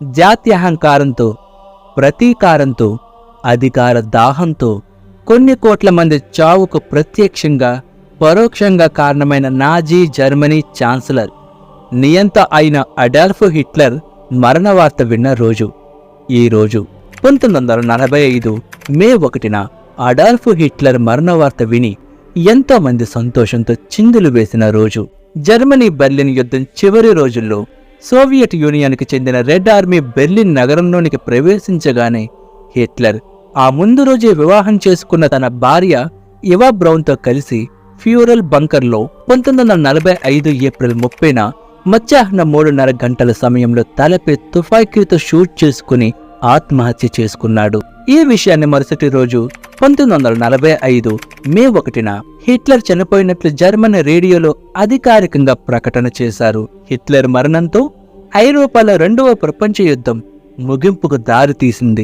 జాత్యహంకారంతో ప్రతీకారంతో అధికార దాహంతో కొన్ని కోట్ల మంది చావుకు ప్రత్యక్షంగా పరోక్షంగా కారణమైన నాజీ జర్మనీ ఛాన్సలర్ నియంత అయిన అడాల్ఫ్ హిట్లర్ మరణ వార్త విన్న రోజు. ఈ రోజు పంతొమ్మిది వందల నలభై ఐదు మే ఒకటిన అడాల్ఫ్ హిట్లర్ మరణ వార్త విని ఎంతో మంది సంతోషంతో చిందులు వేసిన రోజు. జర్మనీ బెర్లిన్ యుద్ధం చివరి రోజుల్లో సోవియట్ యూనియన్కి చెందిన రెడ్ ఆర్మీ బెర్లిన్ నగరంలోనికి ప్రవేశించగానే హిట్లర్ ఆ ముందు రోజే వివాహం చేసుకున్న తన భార్య ఇవా బ్రౌన్తో కలిసి ఫ్యూరల్ బంకర్లో పంతొమ్మిది వందల నలభై ఐదు ఏప్రిల్ ముప్పైన మధ్యాహ్నం మూడున్నర గంటల సమయంలో తలపై తుఫాకీతో షూట్ చేసుకుని ఆత్మహత్య చేసుకున్నాడు. ఈ విషయాన్ని మరుసటి రోజు పంతొమ్మిది వందల నలభై ఐదు మే ఒకటిన హిట్లర్ చనిపోయినట్లు జర్మన్ రేడియోలో అధికారికంగా ప్రకటన చేశారు. హిట్లర్ మరణంతో ఐరోపాలో రెండవ ప్రపంచ యుద్ధం ముగింపుకు దారితీసింది.